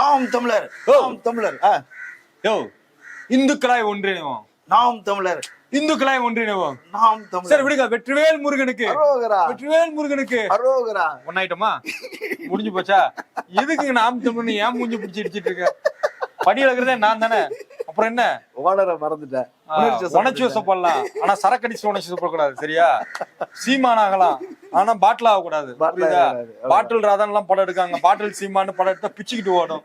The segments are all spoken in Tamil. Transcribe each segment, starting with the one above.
நாம் தமிழர். நாம் தமிழர். யோ இந்துக்களாய் ஒன்றிணைவோம். நாம் தமிழர். இந்துக்களாய் ஒன்றிணைவோம். நாம் சரி தமிழர் விடுங்க. வெற்றிவேல் முருகனுக்கு. அரோகரா. வெற்றிவேல் முருகனுக்கு. அரோகரா. ஒன்னாயிட்டமா? முடிஞ்சு போச்சா? எதுக்கு நாம் தமிழ்னு ஏன் மூஞ்சி பிடிச்சி அடிச்சிட்டு இருக்க? படி இழக்கிறதே நான் தானே? அப்புறம் என்ன? ஓனரை மறந்துட்டேன். உணர்ச்சி வசப்படலாம் ஆனா சரக்கு அடிச்சு உணர்ச்சி வசப்படக்கூடாது சரியா? சீமான் ஆகலாம் ஆனா பாட்டில் ஆகக்கூடாது. பாட்டில் ராதன் எல்லாம் படம் எடுக்காங்க. பாட்டில் சீமான்னு படம் எடுத்தா பிச்சுக்கிட்டு ஓடும்.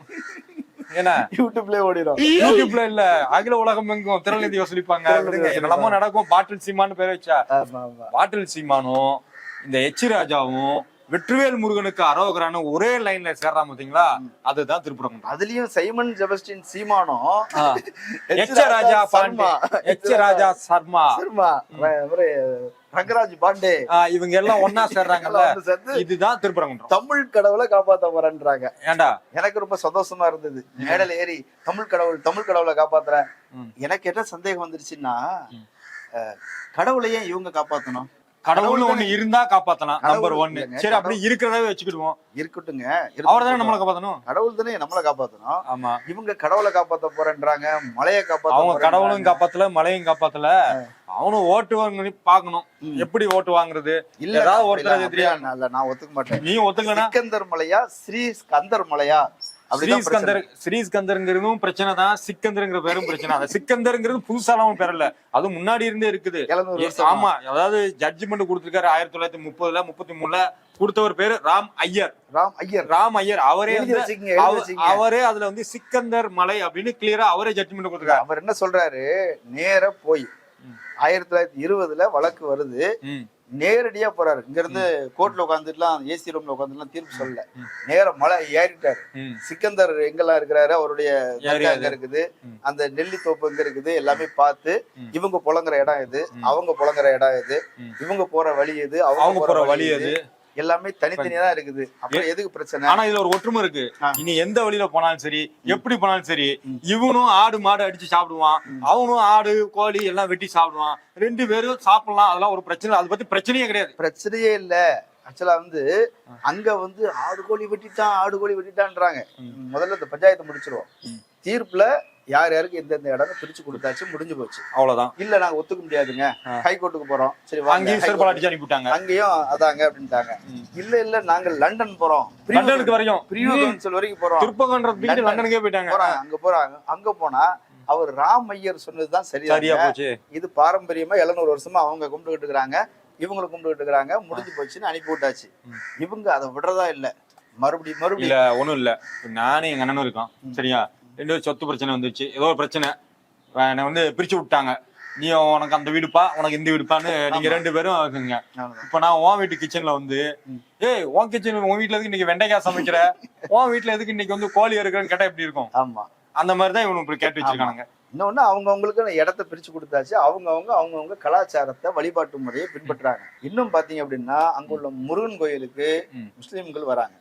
என்ன யூடியூப்லயே ஓடிடும். யூடியூப்ல இல்ல. அகில உலகம் எங்கும் திரநிதி வசூலிப்பாங்க. என்னெல்லாமோ நடக்கும். பாட்டில் சீமான்னு பேர் வச்சா. பாட்டில் சீமானும் இந்த எச் ராஜாவும் வெற்றிவேல் முருகனுக்கு அரோகரான ஒரே லைன்ல சேர்றான் பாத்தீங்களா? அதுதான் திருப்புறங்குன்றம் அதுலயும் சைமன் ஜெபஸ்டின் சீமானும் எச் ராஜா பாண்டே. எச் ராஜா சர்மா. சர்மா. ரங்கராஜ் பாண்டே. இவங்க எல்லாம் ஒன்னா சேர்றாங்கல்ல. இதுதான் திருப்பரங்குன்றம் தமிழ் கடவுளை காப்பாத்த போறேன்றாங்க. ஏண்டா? எனக்கு ரொம்ப சந்தோஷமா இருந்தது. மேடையில ஏறி தமிழ் கடவுள் தமிழ் கடவுளை காப்பாத்துறேன். எனக்கு என்ன சந்தேகம் வந்துருச்சுன்னா அஹ், கடவுளை ஏன் இவங்க காப்பாத்தணும். கடவுள்னு ஒண்ணு இருந்தா காப்பாத்தலாம் கடவுள் நம்பர் ஒன்னு சரி அப்படி இருக்கிறதவே வச்சுக்கிடுவோம். இருக்கட்டுங்க அவர் தானே. நம்மளை காப்பாத்தணும்? கடவுள் தானே நம்மளை காப்பாத்தணும். ஆமா. இவங்க கடவுளை காப்பாத்த போறேன்றாங்க மலையை காப்பாத்த அவங்க. கடவுளும் காப்பாத்தல மலையும் காப்பாத்தல. அவனும் ஓட்டு வாங்கி பாக்கணும். எப்படி ஓட்டு வாங்குறது? இல்ல ஏதாவது நான் ஒருத்தர் நான் ஒத்துக்க மாட்டேன். நீ ஒத்துக்கலனா? சிக்கந்தர் மலையா ஸ்ரீ ஸ்கந்தர் மலையா? ஸ்ரீஸ்கந்தர் ஸ்ரீஸ்கந்தருங்கிறதும் பிரச்சனை தான் சிக்கந்தருங்கிற பேரும் பிரச்சனை அந்த சிக்கந்தருங்கிறது புதுசாலாம் பேர் இல்ல அது முன்னாடி இருந்தே இருக்குது. ஆமா அதாவது ஜட்ஜ்மெண்ட் கொடுத்திருக்காரு ஆயிரத்தி தொள்ளாயிரத்தி முப்பதுல முப்பத்தி மூணுல. கொடுத்தவர் பேரு ராம் ஐயர். ராம் ஐயர். ராம் ஐயர். அவரே. அவரே அதுல வந்து சிக்கந்தர் மலை அப்படின்னு கிளியரா அவரே ஜட்ஜ்மெண்ட் கொடுத்திருக்காரு. அவர் என்ன சொல்றாரு? நேர போய். ஆயிரத்தி தொள்ளாயிரத்தி இருபதுல வழக்கு வருது. நேரடியா போறாரு இங்க இருந்து கோர்ட்ல உட்காந்துட்டுலாம் ஏசி ரூம்ல உட்காந்துலாம் தீர்ப்பு சொல்லல நேர மலை ஏறிட்டாரு. சிக்கந்தர் எங்கெல்லாம் இருக்கிறாரு அவருடைய இது. எங்க இருக்குது. அந்த நெல்லி தோப்பு எங்க இருக்குது எல்லாமே பார்த்து. இவங்க புலங்குற இடம் இது. அவங்க புலங்குற இடம் இது. இவங்க போற வழி எது அவங்க போற வழி அது எல்லாமே தனித்தனியா தான் இருக்குது. அப்புறம் எதுக்கு பிரச்சனை? ஆனா இதுல ஒரு ஒற்றுமை இருக்கு. இனி எந்த வழியில போனாலும் சரி எப்படி போனாலும் சரி இவனும் ஆடு மாடு அடிச்சு சாப்பிடுவான். அவனும் ஆடு கோழி எல்லாம் வெட்டி சாப்பிடுவான். ரெண்டு பேரும் சாப்பிடலாம். அதெல்லாம் ஒரு பிரச்சனை. அதை பத்தி பிரச்சனையே கிடையாது. பிரச்சனையே இல்ல. ஆக்சுவலா வந்து அங்க வந்து ஆடு கோழி வெட்டிட்டான் ஆடு கோழி வெட்டிட்டான்றாங்க. முதல்ல இந்த பஞ்சாயத்தை முடிச்சிருவோம். தீர்ப்புல யார் யாருக்கு எந்தெந்த இடம் பிரிச்சு கொடுத்தாச்சு முடிஞ்சு போச்சு. அவ்வளவுதான். இல்ல நாங்க ஒத்துக்க முடியாதுங்க. ஹைகோர்ட்டுக்கு போறோம். சரி வாங்க. அனுப்பிவிட்டாங்க அங்கேயும் அதாங்க அப்படின்ட்டாங்க. இல்ல இல்ல நாங்க லண்டன் போறோம். லண்டனுக்கு வரையும். பிரிவு கவுன்சில் வரைக்கும் போறோம். திருப்பங்கன்ற தூக்கிட்டு லண்டனுக்கே போயிட்டாங்க. போறாங்க அங்க போறாங்க. அங்க போனா அவர் ராம் ஐயர் சொன்னதுதான் சரியா சரியா போச்சு. இது பாரம்பரியமா எழுநூறு வருஷமா அவங்க கும்பிட்டுக்கிட்டு இருக்கிறாங்க. இவங்களை கும்பிட்டுக்கிட்டு இருக்கிறாங்க. முடிஞ்சு போச்சுன்னு அனுப்பி விட்டாச்சு. இவங்க அதை விடுறதா இல்ல. மறுபடியும் இல்ல மறுபடியும் ஒண்ணும் இல்ல. நானும் எங்க அண்ணனும் இருக்கோம். சரியா? ரெண்டு பேரும் சொத்து பிரச்சனை வந்துச்சு ஏதோ ஒரு பிரச்சனை. என்னை வந்து பிரிச்சு விட்டாங்க. நீ உனக்கு அந்த வீடுப்பா உனக்கு இந்த வீடுப்பான்னு நீங்க ரெண்டு பேரும் இருக்குங்க. இப்ப நான் உன் வீட்டு கிச்சன்ல வந்து ஏய் உன் கிச்சன் உன் வீட்ல எதுக்கு இன்னைக்கு வெண்டைக்காய் சமைக்கிற? உன் வீட்ல எதுக்கு இன்னைக்கு வந்து கோழி இருக்கிறன்னு கேட்டா எப்படி இருக்கும்? ஆமா. அந்த மாதிரி தான் இவனு இப்படி கேட்டு வச்சிருக்கானுங்க. இன்னொன்னு அவங்க அவங்களுக்கு இடத்த பிரிச்சு கொடுத்தாச்சு. அவங்க அவங்க அவங்கவுங்க கலாச்சாரத்தை வழிபாட்டு முறையை பின்பற்றுறாங்க இன்னும் பாத்தீங்க அப்படின்னா அங்குள்ள முருகன் கோயிலுக்கு. முஸ்லீம்கள் வராங்க.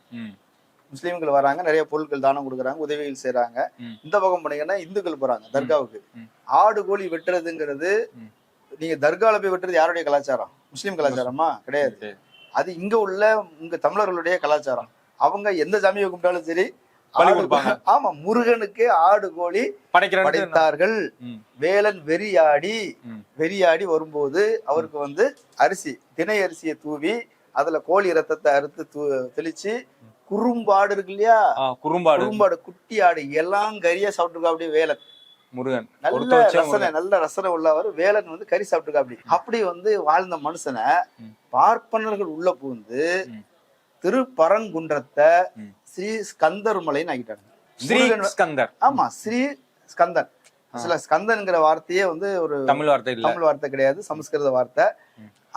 முஸ்லீம்கள் வராங்க நிறைய பொருட்கள் தானம் கொடுக்குறாங்க உதவிகள் செய்றாங்க ம். இந்த பக்கம் போனீங்கன்னா இந்துக்கள் போறாங்க தர்காவுக்கு. ஆடு கோழி வெட்டுறதுங்கிறது. நீங்க தர்கால போய் வெட்டுறது யாருடைய கலாச்சாரம் முஸ்லீம் கலாச்சாரமா கிடையாது. அது இங்க உள்ள உங்க தமிழர்களுடைய கலாச்சாரம் அவங்க எந்த சாமியை கும்பிட்டாலும் சரி. ஆமா முருகனுக்கு ஆடு கோழி படைத்தார்கள் வேலன் வெறியாடி. வெறியாடி வரும்போது அவருக்கு வந்து அரிசி திணை அரிசியை தூவி அதுல கோழி ரத்தத்தை அறுத்து தெளிச்சு குறும்பாடு இருக்கு இல்லையா? குறும்பாடு குறும்பாடு குட்டி ஆடு எல்லாம் கறியா சாப்பிட்டுருக்கா அப்படியே வேலன். முருகன். நல்ல ரசனை. நல்ல ரசனை உள்ளவர் வேலன் வந்து கறி சாப்பிட்டுருக்கா அப்படி. அப்படி வந்து வாழ்ந்த மனுஷனை. பார்ப்பனர்கள் உள்ள புகுந்து. திருப்பரங்குன்றத்தை. ஸ்ரீ ஸ்கந்தர் மலைன்னு ஆகிட்டாங்க ஸ்ரீ ஸ்கந்தர். ஆமா ஸ்ரீ ஸ்கந்தன் சில ஸ்கந்தன்ங்கிற வார்த்தையே வந்து ஒரு தமிழ் வார்த்தை தமிழ் வார்த்தை கிடையாது சமஸ்கிருத வார்த்தை.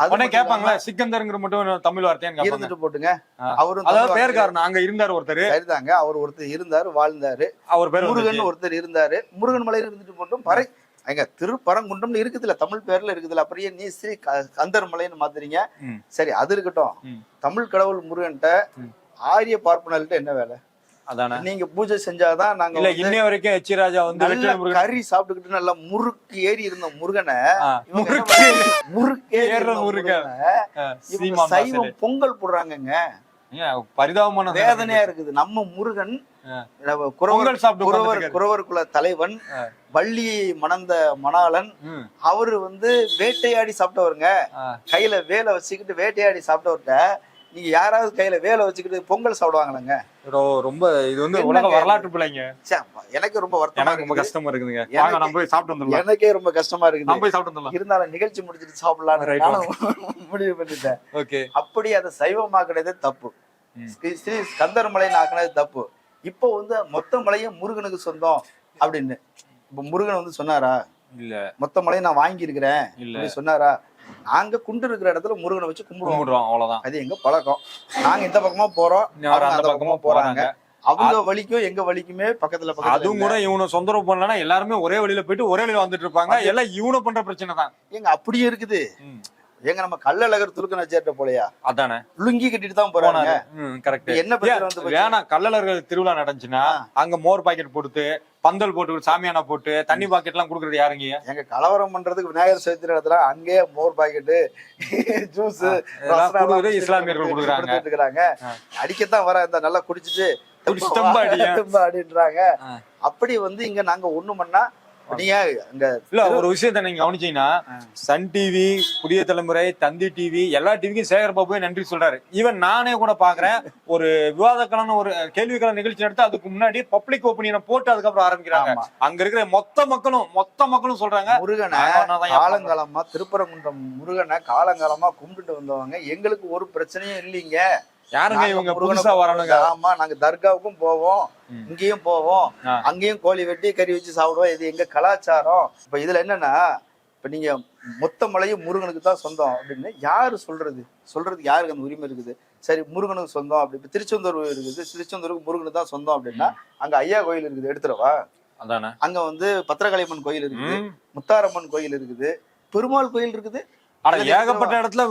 உடனே கேட்பாங்களா சிக்கந்தருங்கிற மட்டும் தமிழ் வார்த்தையான்னு இருந்துட்டு போட்டுங்க. அவரும் அதாவது தமிழ் பேர் வார்த்தை- காரணம் அங்க இருந்தார் ஒருத்தர். சரிதாங்க. அவர் ஒருத்தர் இருந்தாரு வாழ்ந்தாரு. அவர் பேர் முருகன். ஒருத்தர் இருந்தாரு. முருகன் மலையில இருந்துட்டு போட்டும். பறை எங்க திருப்பரங்குன்றம்னு இருக்குதுல்ல தமிழ் பேர்ல இருக்குதுல்ல. அப்படியே நீ ஸ்ரீ கந்தர் மலைன்னு மாத்துறீங்க. சரி அது இருக்கட்டும். தமிழ் கடவுள் முருகன்ட்ட. ஆரிய பார்ப்பனர்கிட்ட என்ன வேலை? அதானே நீங்க பூஜை செஞ்சாதான் நாங்க இல்ல இன்னை வரைக்கும் எச்சி ராஜா வந்து நல்ல கறி சாப்பிட்டுக்கிட்டு நல்லா முறுக்கு ஏறி இருந்த முருகனை முறுக்கு? முறுக்கு ஏறி முருகன். சைவம். பொங்கல் போடுறாங்கங்க பரிதாபமான வேதனையா இருக்குது நம்ம முருகன் குறவர் குறவர் குறவர் குல தலைவன். வள்ளியை மணந்த மணாளன் ம். அவரு வந்து வேட்டையாடி சாப்பிட்டவருங்க. கையில வேலை வச்சுக்கிட்டு வேட்டையாடி சாப்பிட்டவர்கிட்ட நீங்க யாராவது கையில வேலை வச்சுக்கிட்டு பொங்கல் சாப்பிடுவாங்களாங்க? ரொம்ப இது வந்து உலக? வரலாற்று பிள்ளைங்க. எனக்கு ரொம்ப வருத்தமா ரொம்ப. கஷ்டமா இருக்குதுங்க. வாங்க நம்ம போய் சாப்பிட்டு வந்துடலாம். எனக்கே ரொம்ப கஷ்டமா இருக்குது. நம்ம போய் சாப்பிட்டு வந்துடலாம். இருந்தாலும் நிகழ்ச்சி முடிச்சிட்டு சாப்பிடலாம்னு முடிவு பண்ணிட்டேன். ஓகே அப்படி அதை சைவமாக்குனதே தப்பு. ஸ்ரீ ஸ்கந்தர் மலைன்னு ஆக்குனது தப்பு. இப்போ வந்து மொத்த மலையும் முருகனுக்கு சொந்தம் அப்படின்னு. இப்ப முருகன் வந்து சொன்னாரா? இல்ல. மொத்த மலையும் நான் வாங்கி இருக்கிறேன் சொன்னாரா? நாங்க குண்டு இருக்கிற இடத்துல முருகனை வச்சு கும்பிடுவோம். அவ்வளவுதான். அது எங்க பழக்கம். நாங்க இந்த பக்கமா போறோம் அந்த பக்கமா போறாங்க. அவங்க வலிக்கும் எங்க வலிக்குமே பக்கத்துல அதுவும் கூட இவனை சொந்தரம் பண்ணலன்னா எல்லாருமே ஒரே வழியில போயிட்டு ஒரே வழியில வந்துட்டு இருப்பாங்க. எல்லாம் இவனை பண்ற பிரச்சனை தான். எங்க அப்படியே இருக்குது. எங்க நம்ம கள்ளழகர் துலுக்க நச்சேட்ட போலயா? அதானே. லுங்கி கட்டிட்டு தான் போறாங்க. கரெக்ட் என்ன பிரச்சனை? வேணாம் கள்ளழகர் திருவிழா நடந்துச்சுன்னா. அங்க மோர் பாக்கெட் போட்டு பந்தல் போட்டு சாமியானா போட்டு தண்ணி பாக்கெட் எல்லாம் குடுக்கறது யாருங்க எங்க கலவரம் பண்றதுக்கு விநாயகர் சதுர்த்தி இடத்துல அங்கேயே மோர் பாக்கெட்டு ஜூஸ் இஸ்லாமியர்கள் கொடுக்குறாங்க. அடிக்கத்தான் வர இந்த நல்லா குடிச்சிட்டு ஆ. அப்படி வந்து இங்க நாங்க ஒண்ணு பண்ணா நீங்க அங்க இல்ல ஒரு விஷயத்த நீங்க கவனிச்சீங்கன்னா சன் டிவி புதிய தலைமுறை தந்தி டிவி எல்லா டிவிக்கும் சேகர் பாபுவே நன்றி சொல்றாரு. ஈவன் நானே கூட பாக்குறேன் ஒரு விவாதக்கான ஒரு கேள்விக்கான நிகழ்ச்சி நடத்தி அதுக்கு முன்னாடி பப்ளிக் ஒப்பீனியனை போட்டு அதுக்கப்புறம் ஆரம்பிக்கிறாங்க. அங்க இருக்கிற மொத்த மக்களும் மொத்த மக்களும் சொல்றாங்க முருகனை காலங்காலமா திருப்பரங்குன்றம் முருகனை காலங்காலமா கும்பிட்டுட்டு வந்தவங்க. எங்களுக்கு ஒரு பிரச்சனையும் இல்லைங்க. யாருங்க இவங்க புதுசா வரணுங்க ஆமா நாங்க தர்காவுக்கும் போவோம். இங்கேயும் போவோம். அங்கேயும் கோழி வெட்டி கறி வச்சு சாப்பிடுவோம். இது எங்க கலாச்சாரம்? இப்ப இதுல என்னன்னா இப்ப நீங்க மொத்த மலையும் முருகனுக்கு தான் சொந்தம் அப்படின்னு யாரு சொல்றது? சொல்றதுக்கு யாருக்கு அந்த உரிமை இருக்குது? சரி முருகனுக்கு சொந்தம் அப்படி. இப்ப திருச்செந்தூர் இருக்குது. திருச்செந்தூருக்கு முருகனுக்கு தான் சொந்தம் அப்படின்னா அங்க ஐயா கோயில் இருக்குது எடுத்துறவா அதானே. அங்க வந்து பத்திரகாளியம்மன் கோயில் இருக்குது. முத்தாரம்மன் கோயில் இருக்குது பெருமாள் கோயில் இருக்குது ஆனா ஏகப்பட்ட இடத்துல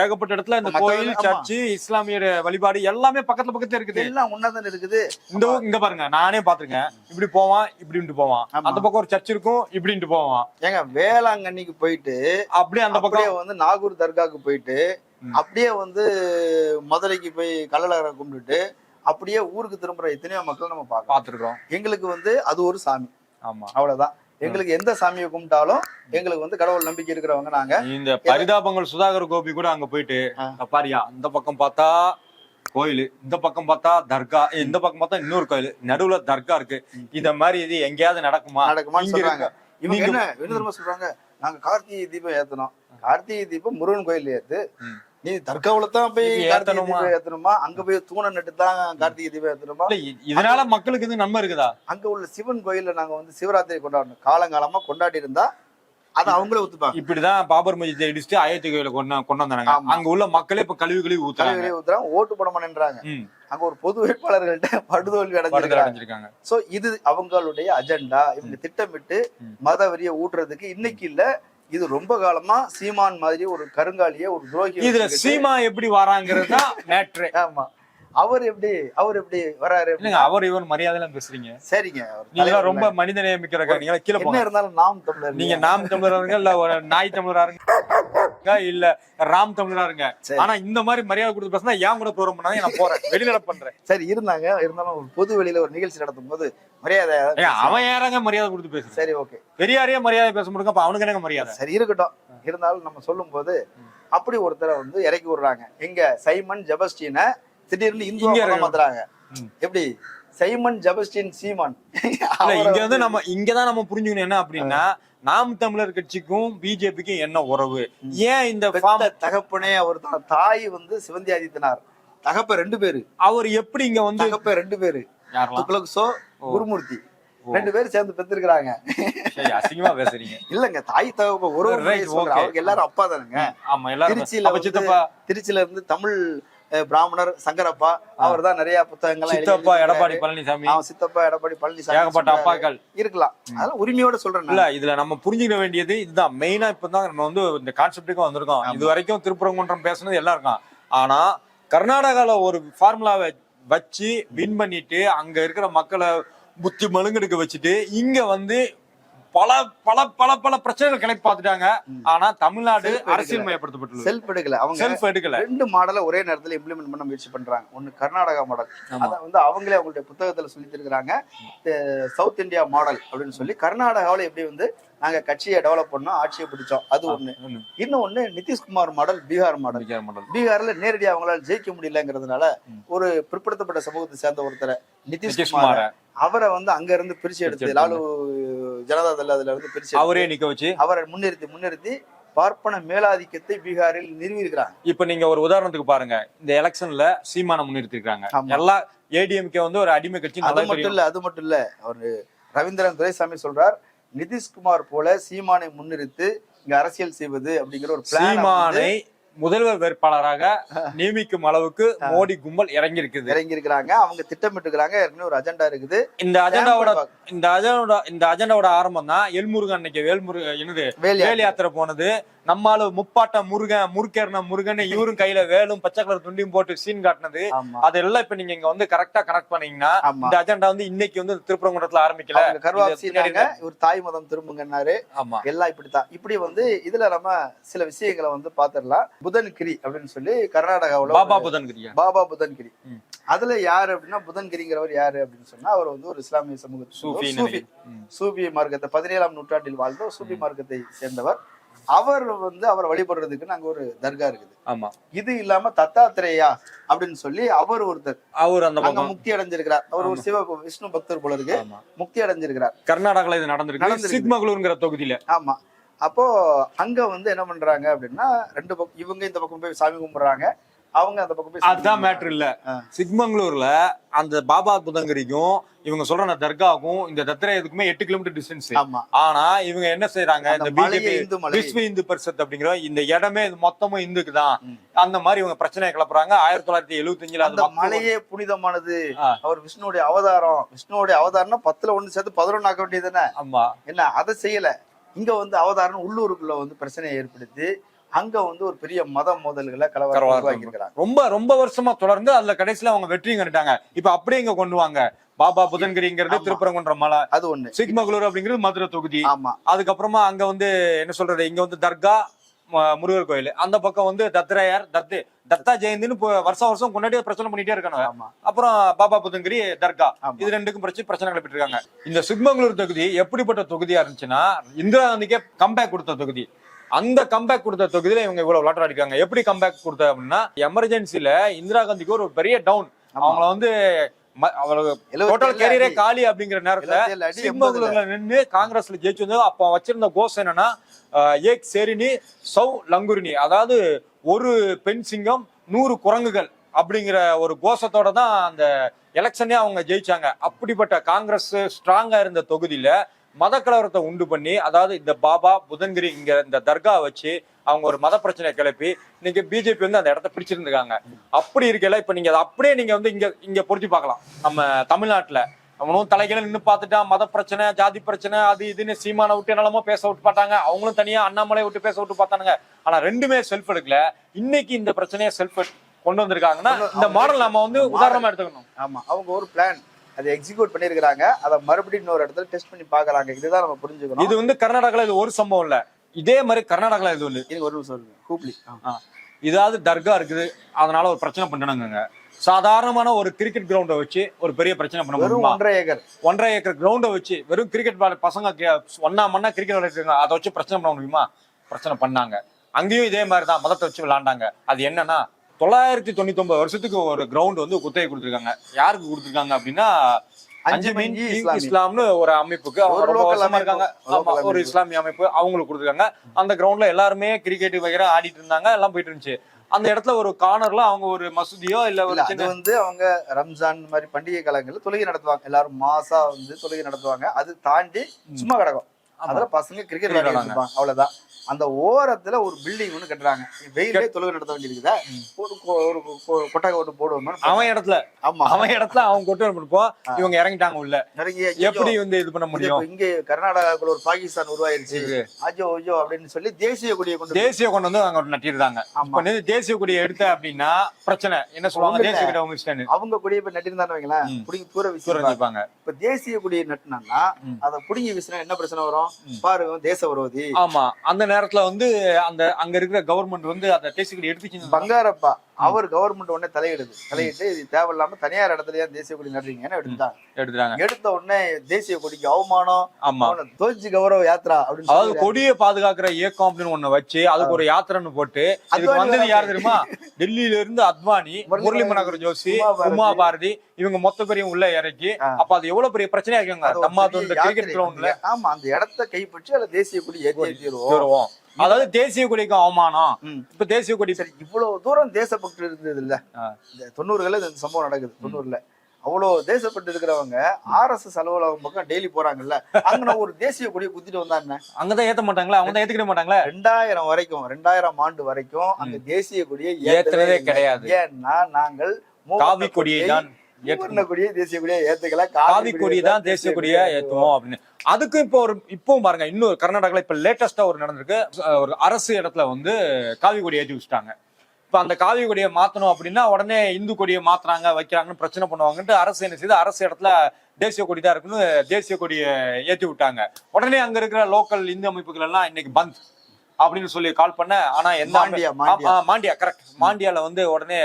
ஏகப்பட்ட இடத்துல இந்த கோயில். சர்ச்சு இஸ்லாமியர் வழிபாடு எல்லாமே பக்கத்துல பக்கத்துல இருக்குது. எல்லாம் ஒன்னாதான் இருக்குது? இந்த இங்க பாருங்க நானே பாத்துருக்கேன். இப்படி போவான் இப்படின்ட்டு போவான். அந்த பக்கம் ஒரு சர்ச் இருக்கும் இப்படின்ட்டு போவான். ஏங்க வேளாங்கண்ணிக்கு போயிட்டு அப்படியே அந்த பக்கம். வந்து நாகூர் தர்காக்கு போயிட்டு. அப்படியே வந்து மதுரைக்கு போய் கள்ளழகரை கும்பிட்டுட்டு அப்படியே ஊருக்கு திரும்புற எத்தனையோ மக்கள் நம்ம பார்க்கலாம் பாத்துருக்கோம் எங்களுக்கு வந்து அது ஒரு சாமி. ஆமா. அவ்வளவுதான். எங்களுக்கு எந்த சாமியை கும்பிட்டாலும் எங்களுக்கு வந்து கடவுள் நம்பிக்கை இருக்கிறவங்க நாங்க. இந்த பரிதாபங்கள் சுதாகர் கோபி கூட அங்க போயிட்டு ஆ. "இங்க பாரியா இந்த பக்கம் பார்த்தா கோயில் இந்த பக்கம் பார்த்தா தர்கா இந்த பக்கம் பார்த்தா இன்னொரு கோயில் நடுவுல தர்கா இருக்கு. இத மாதிரி இது எங்கேயாவது நடக்குமா? நடக்குமான்னு இங்க சொல்றாங்க. இவங்க என்ன என்ன சொல்றாங்க? நாங்க கார்த்திகை தீபம் ஏத்தணும். கார்த்திகை தீபம் முருகன் கோயில் ஏத்து. நீ தர்காவுல தான் போய் ஏத்தணுமா? ஏத்தணுமா? அங்க போய் தூணை நட்டு தான் கார்த்திகை தீபம் ஏத்தணுமா? இதனால மக்களுக்கு இது நன்மை இருக்குதா? அங்க உள்ள சிவன் கோயில்ல நாங்க வந்து சிவராத்திரி கொண்டாடணும். காலங்காலமா கொண்டாடி இருந்தா அதை அவங்களே ஒத்துப்பாங்க இப்படிதான் பாபர் மஜித்தை இடிச்சுட்டு அயோத்தி கோயில கொண்டு கொண்டு வந்தாங்க. அங்க உள்ள மக்களே இப்ப கழுவி கழுவி ஊத்துறாங்க. ஊத்துறாங்க. ஓட்டு போட மாட்டேன்றாங்க. அங்க ஒரு பொது வேட்பாளர்கள்ட்ட படுதோல்வி படுதல் அடைஞ்சிருக்காங்க. சோ இது அவங்களுடைய அஜெண்டா இவங்க திட்டமிட்டு. மத வெறிய ஊட்டுறதுக்கு இன்னைக்கு இல்ல இது ரொம்ப காலமா சீமான் மாதிரி ஒரு கருங்காலிய ஒரு துரோகி இதுல சீமா எப்படி வராங்கிறது தான் மேட்ரு. ஆமா. அவர் எப்படி அவர் எப்படி வராரு இல்லங்க அவர் இவர் மரியாதையெல்லாம் பேசுறீங்க. சரிங்க நீங்க ரொம்ப மனித நேயமிக்கிறக்க நீங்க கீழே என்ன இருந்தாலும் நாம் தமிழர் நீங்க நாம் தமிழராருங்க இல்ல ஒரு நாய் தமிழராருங்க இல்ல ராம் தமிழராருங்க. ஆனா இந்த மாதிரி மரியாதை கொடுத்து பேசினா ஏன் கூட ப்ரோக்ராம் பண்ணாங்க? நான் போறேன். வெளிநட பண்றேன். சரி இருந்தாங்க. இருந்தாலும் ஒரு பொது வெளியில ஒரு நிகழ்ச்சி நடத்தும் போது மரியாதை அவன் யாராங்க மரியாதை கொடுத்து பேசுறேன் சரி ஓகே. பெரியாரையே மரியாதை பேச முடியும்? அப்ப அவனுக்கு எனக்கு மரியாதை? சரி இருக்கட்டும். இருந்தாலும் நம்ம சொல்லும் போது அப்படி ஒருத்தரை வந்து இறக்கி விடுறாங்க. எங்க சைமன் ஜெபஸ்டீனை திடீர்னு இந்து இங்க மதம் இருக்கு. வந்துறாங்க. ம். எப்படி? Simon Sebastian Seeman. இங்க வந்து நம்ம இங்கதான் நம்ம புரிஞ்சுக்கணும் என்ன அப்படின்னா நாம் தமிழர் கட்சிக்கும் பிஜேபிக்கும் என்ன உறவு? ஏன் இந்த தகப்பனே அவர் தான் தாய் வந்து சிவந்தி ஆதித்தனார். தகப்ப ரெண்டு பேரு. அவர் எப்படி இங்க வந்து தகப்ப ரெண்டு பேரு. துக்ளக் சோ குருமூர்த்தி. ரெண்டு பேரும் சேர்ந்து பெற்றிருக்கிறாங்க அசிங்கமா பேசுறீங்க. இல்லங்க தாய் தகப்ப ஒரு. அவருக்கு எல்லாரும் அப்பா தானுங்க. ஆமா எல்லாரும். திருச்சியில திருச்சியில இருந்து தமிழ் பிராமணர் சங்கரப்பா அவர் தான் நிறைய புத்தகங்கள்லாம் எழுதி சித்தப்பா. எடப்பாடி பழனிசாமி. அவன் சித்தப்பா எடப்பாடி பழனிசாமி ஏகப்பட்ட. அப்பாக்கள். இருக்கலாம். அதெல்லாம் உரிமையோட சொல்றேன் இல்ல. இதுல நம்ம புரிஞ்சுக்க வேண்டியது இதுதான். மெயினா இப்பதான் நம்ம வந்து இந்த கான்செப்டுக்கும் வந்திருக்கோம். இது வரைக்கும் திருப்பரங்குன்றம் பேசுனது எல்லாம் இருக்கும் ஆனா கர்நாடகால ஒரு ஃபார்முலாவை வச்சு வின் பண்ணிட்டு அங்க இருக்கிற மக்களை புத்தி மழுங்கெடுக்க வச்சுட்டு இங்க வந்து பல பல பல பல பிரச்சனைகள் கணக்கு பார்த்துட்டாங்க. ஆனா தமிழ்நாடு. அரசியல் மயப்படுத்தப்பட்டுள்ளது செல்ஃப் எடுக்கல அவங்க செல்ஃப் எடுக்கல ரெண்டு மாடலை ஒரே நேரத்துல இம்ப்ளிமெண்ட் பண்ண முயற்சி பண்றாங்க ஒன்னு கர்நாடகா மாடல். அத வந்து அவங்களே அவங்களுடைய புத்தகத்துல சொல்லி இருக்கிறாங்க சவுத் இந்தியா மாடல் அப்படின்னு சொல்லி கர்நாடகாவுல எப்படி வந்து நாங்க கட்சியை டெவலப் பண்ணோம் ஆட்சியை பிடிச்சோம் அது ஒண்ணு. இன்னும் ஒண்ணு நிதிஷ்குமார் மாடல் பீகார் மாடல். பீகார்ல நேரடியா அவங்களால ஜெயிக்க முடியலங்கிறதுனால. ஒரு பிற்படுத்தப்பட்ட சமூகத்தை சேர்ந்த ஒருத்தரை நிதிஷ்குமார அவரை வந்து அங்க இருந்து பிரிச்சு எடுத்து லாலு ஜனதா தள் அதுல இருந்து பிரிச்சு அவரே நிக்க வச்சு அவரை முன்னிறுத்தி முன்னிறுத்தி பார்ப்பன மேலாதிக்கத்தை பீகாரில் நிறுவி இருக்கிறாங்க இப்ப நீங்க ஒரு உதாரணத்துக்கு பாருங்க. இந்த எலெக்ஷன்ல சீமான முன்னிறுத்தி இருக்காங்க ஆமா. எல்லா ஏடிஎம்கே வந்து ஒரு அடிமை கட்சி அது மட்டும் இல்ல அது மட்டும் இல்ல. அவரு ரவீந்திரன் துரைசாமி சொல்றார் நிதிஷ்குமார் போல சீமானை முன்னிறுத்து இங்க அரசியல் செய்வது அப்படிங்கிற ஒரு பிளான் சீமானை முதல்வர் வேட்பாளராக நியமிக்கும் அளவுக்கு மோடி கும்பல் இறங்கி இருக்குது இறங்கி இருக்கிறாங்க அவங்க திட்டமிட்டுக்கிறாங்க ஏற்கனவே ஒரு அஜெண்டா இருக்குது. இந்த அஜெண்டாவோட இந்த அஜெண்டா இந்த அஜெண்டாவோட ஆரம்பம் தான் எல்முருகன் அன்னைக்கு வேல்முருகன் என்னது? வேல் யாத்திரை போனது. நம்மால முப்பாட்ட முருகன் முறுக்கேறின முருகன் இவரும் கையில வேலும் பச்சை கலர் துண்டியும் போட்டு சீன் காட்டினது. அதெல்லாம் இப்ப நீங்க இங்க வந்து கரெக்டா கனெக்ட் பண்ணீங்கன்னா இந்த அஜெண்டா வந்து இன்னைக்கு வந்து திருப்பரங்குன்றத்துல ஆரம்பிக்கல. சீனாங்க இவர் தாய் மதம் திரும்புங்கன்னாரு. ஆமா. எல்லாம் இப்படித்தான். இப்படி வந்து இதுல நம்ம சில விஷயங்களை வந்து பாத்திரலாம் புதன்கிரி அப்படின்னு சொல்லி கர்நாடகாவுல பாபா ஒரு- புதன்கிரியா? பாபா புதன்கிரி. அதுல யாரு அப்படின்னா புதன்கிரிங்கிறவர் யாரு அப்படின்னு சொன்னா அவர் வந்து ஒரு இஸ்லாமிய சமூகத்தை சூஃபி சேர்ந்தவர். சூஃபி. ம். சூஃபி மார்க்கத்தை பதினேழாம் நூற்றாண்டில் வாழ்ந்த ஒரு சூஃபி மார்க்கத்தை சேர்ந்தவர். அவர் வந்து அவரை வழிபடுறதுக்கு அங்க ஒரு தர்கா இருக்குது. ஆமா. இது இல்லாம தத்தாத்திரேயா அப்படின்னு சொல்லி அவர் ஒருத்தர். அவர் அந்த அங்க பக்கம். முக்தி அடைஞ்சிருக்கிறார். அவர் ஒரு சிவ விஷ்ணு பக்தர் போல இருக்கு. முக்தி அடைஞ்சிருக்கிறார். கர்நாடகால இது நடந்திருக்கு. நடந்திருக்கு. சிக்மகளூர்ங்கிற தொகுதியில. ஆமா. அப்போ அங்க வந்து என்ன பண்றாங்க அப்படின்னா ரெண்டு பக்கம் இவங்க இந்த பக்கம் போய் சாமி கும்பிடுறாங்க. அவங்க அந்த பக்கம் போய் அதுதான். மேட்ரு இல்ல. சிக்மங்களூர்ல அந்த பாபா புதங்கரிக்கும் இவங்க சொல்ற அந்த தர்காவுக்கும் இந்த தத்திரேயத்துக்குமே எட்டு கிலோமீட்டர் டிஸ்டன்ஸ் ஆனா இவங்க என்ன செய்யறாங்க இந்த பிஜேபி விஸ்வ இந்து பரிஷத் அப்படிங்கிற இந்த இடமே இது மொத்தமும் இந்துக்கு தான். அந்த மாதிரி இவங்க பிரச்சனையை கிளப்புறாங்க. ஆயிரத்தி தொள்ளாயிரத்தி எழுபத்தஞ்சுல அந்த மலையே புனிதமானது. அவர் விஷ்ணுவுடைய அவதாரம். விஷ்ணுவுடைய அவதாரம்னா பத்துல ஒண்ணு சேர்த்து பதினொன்னு ஆக்க வேண்டியது தானே? ஆமா. என்ன? அதை செய்யல. இங்க வந்து அவதாரம் உள்ளூருக்குள்ள வந்து பிரச்சனையை ஏற்படுத்தி அங்க வந்து ஒரு பெரிய மத மோதல்களை கலவரம் ரொம்ப ரொம்ப வருஷமா தொடர்ந்து அதுல கடைசியில அவங்க வெற்றியும் கண்டுட்டாங்க. இப்ப அப்படியே இங்க கொண்டு வாங்க. பாபா புதன்கிரிங்கிறது. திருப்பரங்குன்ற மலை அது ஒண்ணு. சிக்மகளூர் அப்படிங்கிறது மதுரை தொகுதி. ஆமா. அதுக்கப்புறமா அங்க வந்து என்ன சொல்றது இங்க வந்து தர்கா முருகர் கோயில். அந்த பக்கம் வந்து தத்ரேயர் தத்து தத்தா ஜெயந்தின்னு வருஷம் வருஷம் கொண்டாடி பிரச்சனை பண்ணிட்டே இருக்காங்க அப்புறம் பாபா புதங்கிரி தர்கா. இது ரெண்டுக்கும் பிரச்சனை பிரச்சனை கிளப்பிட்டு இருக்காங்க இந்த சிக்மங்களூர் தொகுதி எப்படிப்பட்ட தொகுதியா இருந்துச்சுன்னா இந்திரா காந்திக்கே கம்பேக் கொடுத்த தொகுதி. அந்த கம்பேக் கொடுத்த தொகுதியில இவங்க இவ்வளவு விளாட்டு அடிக்காங்க எப்படி கம்பேக் கொடுத்த அப்படின்னா எமர்ஜென்சில இந்திரா காந்திக்கு ஒரு பெரிய டவுன். அவங்கள வந்து டோட்டல் 77 கேரியரே. காலி அப்படிங்கிற நேரத்துல 77 அடி, 80 சிக்மங்களூர்ல நின்று காங்கிரஸ்ல ஜெயிச்சு வந்து அப்ப வச்சிருந்த கோஷம் என்னன்னா ஏக் சேரினி சௌ லங்குரினி. அதாவது ஒரு பெண் சிங்கம் நூறு குரங்குகள் அப்படிங்கிற ஒரு கோஷத்தோட தான் அந்த எலெக்ஷனே அவங்க ஜெயிச்சாங்க. அப்படிப்பட்ட காங்கிரஸ் ஸ்ட்ராங்கா இருந்த தொகுதியில மத கலவரத்தை உண்டு பண்ணி அதாவது இந்த பாபா புதன்கிரி இங்க இந்த தர்கா வச்சு அவங்க ஒரு மத பிரச்சனையை கிளப்பி இன்னைக்கு பிஜேபி வந்து அந்த இடத்த பிடிச்சிருந்துருக்காங்க அப்படி இருக்கல இப்ப நீங்க அதை அப்படியே நீங்க வந்து இங்க இங்க பொருத்தி பார்க்கலாம். நம்ம தமிழ்நாட்டுல. அவனும் தலைகளை நின்று பார்த்துட்டா மத பிரச்சனை ஜாதி பிரச்சனை அது இதுன்னு சீமான விட்டு என்னெல்லாமோ பேச விட்டு பார்த்தாங்க. அவங்களும் தனியா அண்ணாமலை விட்டு பேச விட்டு பார்த்தானுங்க. ஆனா ரெண்டுமே செல்ஃப் எடுக்கல. இன்னைக்கு இந்த பிரச்சனையை செல்ஃப் கொண்டு வந்திருக்காங்கன்னா இந்த மாடல் நம்ம வந்து உதாரணமா எடுத்துக்கணும். ஆமா அவங்க ஒரு பிளான் அதை எக்ஸிக்யூட் பண்ணிருக்காங்க அதை மறுபடியும் இன்னொரு இடத்துல டெஸ்ட் பண்ணி பார்க்கறாங்க இதுதான் நம்ம புரிஞ்சுக்கணும். இது வந்து கர்நாடகால இது ஒரு சம்பவம் இல்ல. இதே மாதிரி கர்நாடகால இது ஒண்ணு. இருங்க ஒரு நிமிஷம் சொல்லுங்க ஹூப்ளி இதாவது தர்கா இருக்குது. அதனால ஒரு பிரச்சனை பண்ணணுங்க சாதாரணமான ஒரு கிரிக்கெட் கிரவுண்டை வச்சு ஒரு பெரிய பிரச்சனை பண்ண முடியுமா? ஒன்றரை ஏக்கர். ஒன்றரை ஏக்கர் கிரவுண்டை வச்சு வெறும் கிரிக்கெட் விளையாட பசங்க ஒண்ணா மண்ணா கிரிக்கெட் விளையாடுறாங்க அதை வச்சு பிரச்சனை பண்ண முடியுமா? பிரச்சனை பண்ணாங்க. அங்கேயும் இதே மாதிரி தான் மதத்தை வச்சு விளையாண்டாங்க. அது என்னன்னா தொள்ளாயிரத்தி தொண்ணூத்தி ஒன்பது வருஷத்துக்கு ஒரு கிரவுண்ட் வந்து குத்தகை கொடுத்துருக்காங்க. யாருக்கு கொடுத்துருக்காங்க அப்படின்னா அஞ்சு மிஞ்சி. இஸ்லாம்னு ஒரு அமைப்புக்கு அவங்க. இருக்காங்க. ஒரு. இஸ்லாமிய அமைப்பு அவங்களுக்கு கொடுத்துருக்காங்க. அந்த கிரவுண்ட்ல எல்லாருமே கிரிக்கெட் வகைரா ஆடிட்டு இருந்தாங்க. எல்லாம் போயிட்டு இருந்துச்சு. அந்த இடத்துல ஒரு கார்னர்ல அவங்க ஒரு மசூதியோ இல்ல அது வந்து அவங்க ரம்ஜான் மாதிரி பண்டிகை காலங்கள்ல தொழுகை நடத்துவாங்க. எல்லாரும் மாசா வந்து தொழுகை நடத்துவாங்க. அது தாண்டி சும்மா கிடக்கும். ஆமா. அதுல பசங்க கிரிக்கெட் இருப்பாங்க. அவ்வளவுதான். அந்த ஓரத்துல ஒரு பில்டிங் ஒண்ணு கட்டுறாங்க. வெயிலே தொழுகை நடத்த வேண்டியிருக்குதா? ஒரு கொட்டகை ஒன்று போடுவோம் அவன் இடத்துல. ஆமா. அவன் இடத்துல அவன் கொட்டு பண்ணப்போ இவங்க இறங்கிட்டாங்க உள்ள. நிறைய எப்படி வந்து இது பண்ண முடியும்? இங்க கர்நாடகாக்குள்ள ஒரு பாகிஸ்தான் உருவாயிருச்சு. அஜோ ஐயோ அப்படின்னு சொல்லி தேசிய கொடியை கொண்டு தேசிய கொண்டு வந்து அங்க நட்டிருந்தாங்க. வந்து தேசிய கொடியை எடுத்த அப்படின்னா பிரச்சனை. என்ன சொல்லுவாங்க. தேசிய கொடி அவங்க அவங்க கொடியை போய் நட்டிருந்தான்னு வைங்களேன். புடிங்கி தூர நிப்பாங்க இப்ப தேசிய கொடியை நட்டினா ம். அதை புடிங்கி வீசினா என்ன பிரச்சனை வரும்? பாரு இவன் தேச விரோதி. ஆமா. அந்த நேரத்துல வந்து அந்த அங்க இருக்கிற கவர்மெண்ட் வந்து அந்த தேசிய எடுத்துச்சு பங்காரப்பா. அவர் கவர்மெண்ட் உடனே தலையிடுது. தலையிட்டு இது தேவையில்லாம தனியார் இடத்துல ஏன் தேசிய கொடி நடுறீங்கன்னு எடுத்தாங்க எடுத்த உடனே தேசிய கொடிக்கு அவமானம் ஆமா. கௌரவ யாத்ரா அப்படின்னு அதாவது கொடியை பாதுகாக்கிற இயக்கம் அப்படின்னு ஒண்ணு வச்சு அதுக்கு ஒரு யாத்திரைன்னு போட்டு அத்வானி வந்தது. யார் தெரியுமா? டெல்லியில இருந்து அத்வானி முரளி மனோகர் ஜோஷி உமா பாரதி. இவங்க மொத்த பேரையும் உள்ள இறக்கி. அப்ப அது எவ்வளவு பெரிய பிரச்சனையா இருக்குங்க. தம்மா பெரிய யாத்திரை. கிரிக்கெட் கிரவுண்ட்ல ஆமா அந்த இடத்த கைப்பற்றி அதுல தேசிய கொடி ஏற்றி ஏற்றிடுவோம். அதாவது தேசிய கொடிக்கு அவமானம். இப்ப தேசிய கொடி சரி இவ்வளவு தூரம் தேசப்பற்று இருந்தது இல்ல. இந்த தொண்ணூறுகள்ல இந்த சம்பவம் நடக்குது தொண்ணூறுல. அவ்வளவு தேசப்பட்டு இருக்கிறவங்க ஆர்எஸ்எஸ் அலுவலகம் பக்கம் டெய்லி போறாங்கல்ல. அங்க ஒரு தேசிய கொடியை குத்திட்டு வந்தாங்க அங்கதான் ஏத்த மாட்டாங்களா? அவங்க தான் ஏத்துக்கிட மாட்டாங்களா? ரெண்டாயிரம் வரைக்கும் ரெண்டாயிரம் ஆண்டு வரைக்கும் அங்க தேசிய கொடியை ஏத்துனதே இல்லை. கிடையாது. ஏன்னா நாங்கள் காவி கொடியை தான் கொடியை தேசிய கொடியை ஏத்துக்கல. காவி கொடி தான் தேசிய கொடியை ஏத்துவோம் அப்படின்னு. அதுக்கு இப்போ ஒரு இப்பவும் பாருங்க இன்னும் கர்நாடகால இப்ப லேட்டஸ்டா ஒரு நடந்திருக்கு. ஒரு அரசு இடத்துல வந்து காவி கொடி ஏற்றி வச்சுட்டாங்க. இப்ப அந்த காவி கொடியை மாத்தணும் அப்படின்னா உடனே இந்து கொடியை மாத்துறாங்க வைக்கிறாங்கன்னு பிரச்சனை பண்ணுவாங்கன்ட்டு அரசு என்ன செய்யுது அரசு இடத்துல தேசிய கொடி தான் இருக்குன்னு தேசிய கொடியை ஏத்தி விட்டாங்க. உடனே அங்க இருக்கிற லோக்கல் இந்து அமைப்புகள் எல்லாம் இன்னைக்கு பந்த் அப்படின்னு சொல்லி கால் பண்ண ஆனா எந்த மாண்டியா, மாண்டியா. கரெக்ட் மாண்டியால வந்து உடனே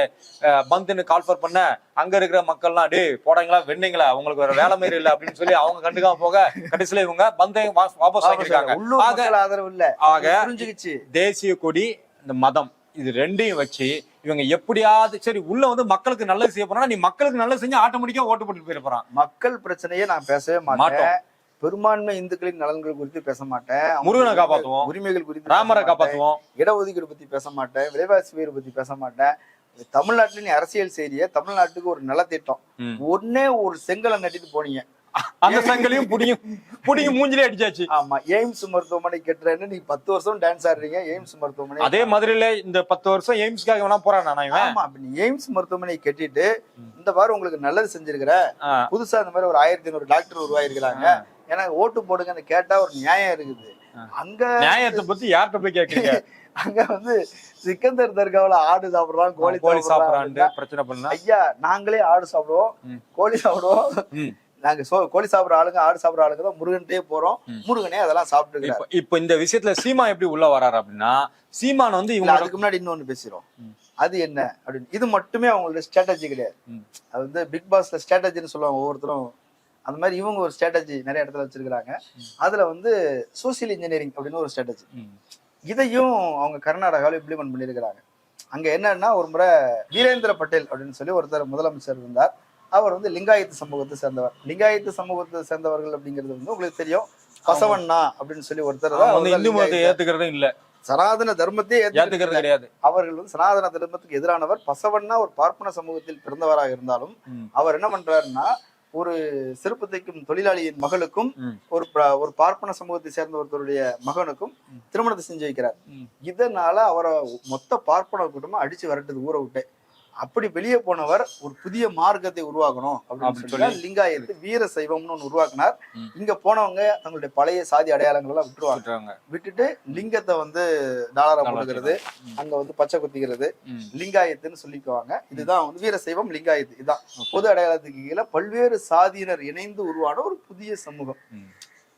பந்துன்னு கால்ஃபர் பண்ண அங்க இருக்கிற மக்கள்லாம் டே போடாங்களா வெண்ணீங்களா உங்களுக்கு வேற வேலை மாரி இல்ல அப்படின்னு சொல்லி அவங்க கண்டுக்காம போக கடைசியில இவங்க பந்தை வா- வாபஸ் உள்ளூர் ஆக மக்கள் ஆதரவு இல்ல. ஆக புரிஞ்சுக்கிச்சு. தேசிய கொடி இந்த மதம் இது ரெண்டையும் வச்சு இவங்க எப்படியாவது சரி உள்ள வந்து மக்களுக்கு நல்லது செய்ய போறா நீ மக்களுக்கு நல்லது செஞ்சு ஆட்டோமேட்டிக்கா ஓட்டு போட்டு போயிட போறான். மக்கள் பிரச்சனையே நான் பேசவே மாட்டேன். பெரும்பான்மை இந்துக்களின் நலன்கள் குறித்து பேச மாட்டேன். முருகனை காப்பாத்துவோம். உரிமைகள் குறித்து ராமரை. காப்பாத்துவோம். இடஒதுக்கீடு பத்தி பேச மாட்டேன். விலைவாசி உயர்வு பத்தி பேச மாட்டேன். தமிழ்நாட்டுல நீ அரசியல் செய்திய தமிழ்நாட்டுக்கு ஒரு நலத்திட்டம். ஒன்னே ஒரு செங்கலை நட்டிட்டு போனீங்க. அந்த சங்கலையும் புடியும் புடியும் மூஞ்சிலே அடிச்சாச்சு. ஆமா எய்ம்ஸ் மருத்துவமனை கட்டுறேன்னு நீ பத்து வருஷம் டான்ஸ் ஆடுறீங்க எய்ம்ஸ் மருத்துவமனை. அதே மதுரையில இந்த பத்து வருஷம் எய்ம்ஸ்க்காக வேணா போறானா ஆமா அப்ப நீ எய்ம்ஸ் மருத்துவமனை கட்டிட்டு இந்த வாரம் உங்களுக்கு நல்லது செஞ்சிருக்கிற. புதுசா இந்த மாதிரி ஒரு ஆயிரத்தி ஐநூறு டாக்டர் உருவாயிருக்கிறாங்க எனக்கு ஓட்டு போடுங்கன்னு கேட்டா ஒரு நியாயம் இருக்குது. அங்க நியாயத்தை பத்தி யார்கிட்ட போய் கேக்குறீங்க அங்க வந்து சிக்கந்தர் தர்காவுல ஆடு சாப்பிடுறான் கோழி கோழி சாப்பிடுறான் பிரச்சனை பண்ணா? ஐயா நாங்களே ஆடு சாப்பிடுவோம். கோழி சாப்பிடுவோம். நாங்க சோ- கோழி சாப்பிடுற ஆளுங்க ஆடு சாப்பிடுற ஆளுங்க தான் முருகன்ட்டே போறோம். முருகனே அதெல்லாம் சாப்பிட்டு இப்ப இந்த விஷயத்துல சீமா எப்படி உள்ள வராரு அப்படின்னா சீமான் வந்து இவங்க அதுக்கு முன்னாடி இன்னொன்னு பேசுறோம் அது என்ன அப்படின்னு இது மட்டுமே அவங்களோட ஸ்ட்ராட்டஜி கிடையாது. அது வந்து பிக் பாஸ்ல ஸ்ட்ராட்டஜின்னு சொல்லுவாங்க ஒவ்வொருத்தரும் அந்த மாதிரி இவங்க ஒரு ஸ்ட்ராட்டஜி நிறைய இடத்துல வச்சிருக்காங்க அதுல வந்து சோசியல் இன்ஜினியரிங் அப்படின்னு ஒரு ஸ்ட்ராட்டஜி. இதையும் அவங்க கர்நாடகாவில் இம்ப்ளிமெண்ட் பண்ணியிருக்கிறாங்க. அங்க என்னன்னா ஒரு முறை வீரேந்திர பட்டேல் அப்படின்னு சொல்லி ஒருத்தர் முதலமைச்சர் இருந்தார். அவர் வந்து லிங்காயத்து சமூகத்தை சேர்ந்தவர். லிங்காயத்து சமூகத்தை சேர்ந்தவர்கள் அப்படிங்கிறது வந்து உங்களுக்கு தெரியும். பசவண்ணா அப்படின்னு சொல்லி ஒருத்தர் தான் இந்து மதத்தை. ஏத்துக்கிறதும் இல்ல. சனாதன தர்மத்தையே ஏத்துக்கிறது கிடையாது. அவர்கள் வந்து சனாதன தர்மத்துக்கு எதிரானவர். பசவண்ணா ஒரு பார்ப்பன சமூகத்தில் பிறந்தவராக இருந்தாலும். அவர் என்ன பண்றாருன்னா ஒரு செருப்பு தைக்கும் தொழிலாளியின் மகளுக்கும். ஒரு ஒரு பார்ப்பன சமூகத்தை சேர்ந்த ஒருத்தருடைய மகனுக்கும் திருமணத்தை செஞ்சு வைக்கிறார். இதனால அவரை மொத்த பார்ப்பன குடும்பம் அடிச்சு விரட்டுது ஊரை விட்டு அப்படி வெளியே போனவர் ஒரு புதிய மார்க்கத்தை உருவாக்கணும் அப்படின்னு அப்படி சொல்லி லிங்காயத்து வீர சைவம்னு ஒன்று உருவாக்குனார். இங்க போனவங்க தங்களுடைய பழைய சாதி அடையாளங்கள் எல்லாம் விட்டுருவாங்க. விட்டுட்டு லிங்கத்தை வந்து டாலரா ம். அங்க வந்து பச்சை குத்திக்கிறது. லிங்காயத்துன்னு சொல்லிக்குவாங்க இதுதான் வந்து வீரசைவம் லிங்காயத்து இதுதான் பொது அடையாளத்துக்கு கீழே பல்வேறு சாதியினர் இணைந்து உருவான ஒரு புதிய சமூகம்.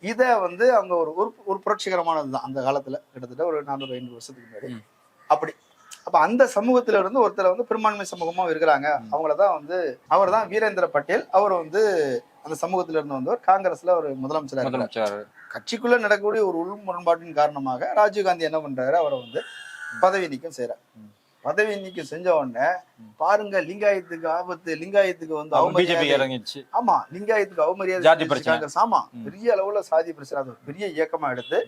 இத வந்து அவங்க ஒரு ஒரு ஒரு புரட்சிகரமானதுதான் அந்த காலத்துல கிட்டத்தட்ட ஒரு நானூறு ஐநூறு வருஷத்துக்கு முன்னாடி. அப்படி அப்ப அந்த சமூகத்துல இருந்து ஒருத்தர் வந்து பெரும்பான்மை சமூகமா இருக்கிறாங்க. அவங்களதான் வந்து அவர் தான் வீரேந்திர பட்டேல். அவர் வந்து அந்த சமூகத்துல இருந்து வந்தவர் காங்கிரஸ்ல ஒரு முதலமைச்சரா கட்சிக்குள்ள நடக்கக்கூடிய ஒரு உள் முரண்பாட்டின் காரணமாக ராஜீவ்காந்தி என்ன பண்றாரு? அவரை வந்து பதவி நீக்கம் செய்யறார். பதவி நீக்கம் செஞ்ச உடனே பாருங்க லிங்காயத்துக்கு ஆபத்து லிங்காயத்துக்கு வந்து அவமரியாதை இறங்கிச்சு ஆமா லிங்காயத்துக்கு அவமரியாதை. ஆமா. பெரிய அளவுல சாதி பிரச்சனை. பெரிய இயக்கமா எடுத்து.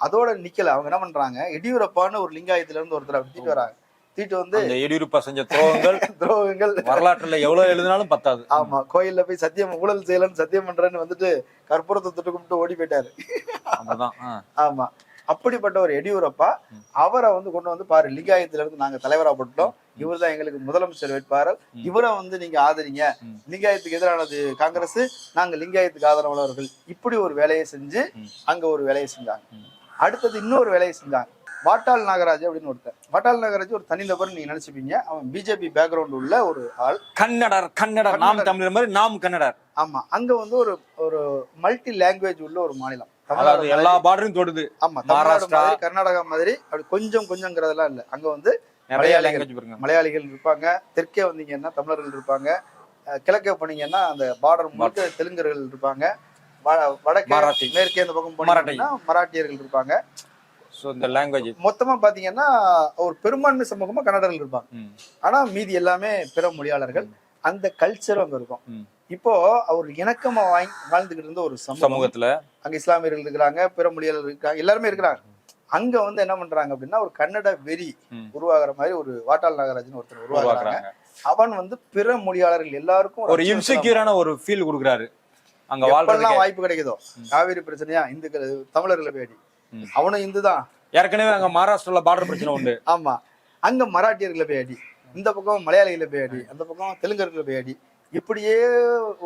அதோட நிக்கல. அவங்க என்ன பண்றாங்க? எடியூரப்பான்னு ஒரு லிங்காயத்துல இருந்து ஒருத்தர் தீட்டு வராங்க. தீட்டு வந்து எடியூரப்பா செஞ்ச துரோகங்கள் துரோகங்கள். வரலாற்றுல எவ்வளவு எழுதினாலும் பத்தாது. ஆமா கோயில்ல போய் சத்தியம் ஊழல் செய்யலன்னு சத்தியம் பண்றேன்னு வந்துட்டு கற்பூரத்தை தொட்டு கும்பிட்டு ஓடி போயிட்டாரு. ஆமா. அப்படிப்பட்ட ஒரு எடியூரப்பா அவரை வந்து கொண்டு வந்து பாரு லிங்காயத்துல இருந்து நாங்க தலைவரா போட்டோம் இவர் தான் எங்களுக்கு முதலமைச்சர் வேட்பாளர். இவரை வந்து நீங்க ஆதரிங்க. லிங்காயத்துக்கு எதிரானது காங்கிரஸ் நாங்க லிங்காயத்துக்கு ஆதரவாளர்கள். இப்படி ஒரு வேலையை செஞ்சு. அங்க ஒரு வேலையை செஞ்சாங்க. அடுத்தது இன்னொரு வேலையை செஞ்சாங்க. வாட்டாள் நாகராஜ் அப்படின்னு ஒருத்தர். வாட்டாள் நாகராஜ் ஒரு தனிநபர் நீங்க நினைச்சுப்பீங்க அவன் பிஜேபி பேக்ரவுண்ட் உள்ள ஒரு ஆள். கன்னடர் கன்னடர் நாம். தமிழர் மாதிரி நாம் கன்னடர். ஆமா. அங்க வந்து ஒரு ஒரு மல்டி லாங்குவேஜ் உள்ள ஒரு மாநிலம். அதாவது எல்லா பார்டரும் தொடுது. ஆமா. மகாராஷ்டிரா. மாதிரி கர்நாடகா மாதிரி அப்படி கொஞ்சம் கொஞ்சங்கிறதெல்லாம் இல்ல. அங்க வந்து நிறைய மலையாளிகள். லாங்குவேஜ் பாருங்க. மலையாளிகள் இருப்பாங்க. தெற்கே வந்தீங்கன்னா தமிழர்கள் இருப்பாங்க. கிழக்கே போனீங்கன்னா அந்த பார்டர் முழுக்க தெலுங்கர்கள் இருப்பாங்க. வடக்கே. மேற்கே இந்த பக்கம் மராட்டி. போனீங்கன்னா மராட்டியர்கள் இருப்பாங்க. சோ இந்த லாங்குவேஜ் மொத்தமா பாத்தீங்கன்னா ஒரு பெரும்பான்மை சமூகமா கன்னடர்கள் இருப்பாங்க. ஆனா மீதி எல்லாமே பிற மொழியாளர்கள். அந்த கல்ச்சரும் அங்க இருக்கும். இப்போ அவர் இணக்கமா வாங்கி வாழ்ந்துகிட்டு இருந்த ஒரு சமூகத்துல? அங்க இஸ்லாமியர்கள் இருக்கிறாங்க பிற மொழியாளர்கள் இருக்காங்க எல்லாருமே இருக்கிறாங்க. அங்க வந்து என்ன பண்றாங்க அப்படின்னா ஒரு கன்னட வெறி. உருவாகிற மாதிரி ஒரு வாட்டாள் நாகராஜன் ஒருத்தர் உருவாக்குறாங்க. அவன் வந்து பிற மொழியாளர்கள் எல்லாருக்கும் ஒரு இன்செக்யூரான ஒரு ஃபீல் கொடுக்குறாரு. அங்க வாழ்றதுக்கு. வாய்ப்பு கிடைக்குதோ காவிரி பிரச்சனையா இந்துக்கள் தமிழர்களை பேடி. அவனும் இந்து தான் ஏற்கனவே அங்க மகாராஷ்டிரால பார்டர் பிரச்சனை உண்டு. ஆமா. அங்க மராட்டியர்களை போய் அடி இந்த பக்கம் மலையாளிகளை போய் அடி அந்த பக்கம் தெலுங்கர்களை போய் அடி இப்படியே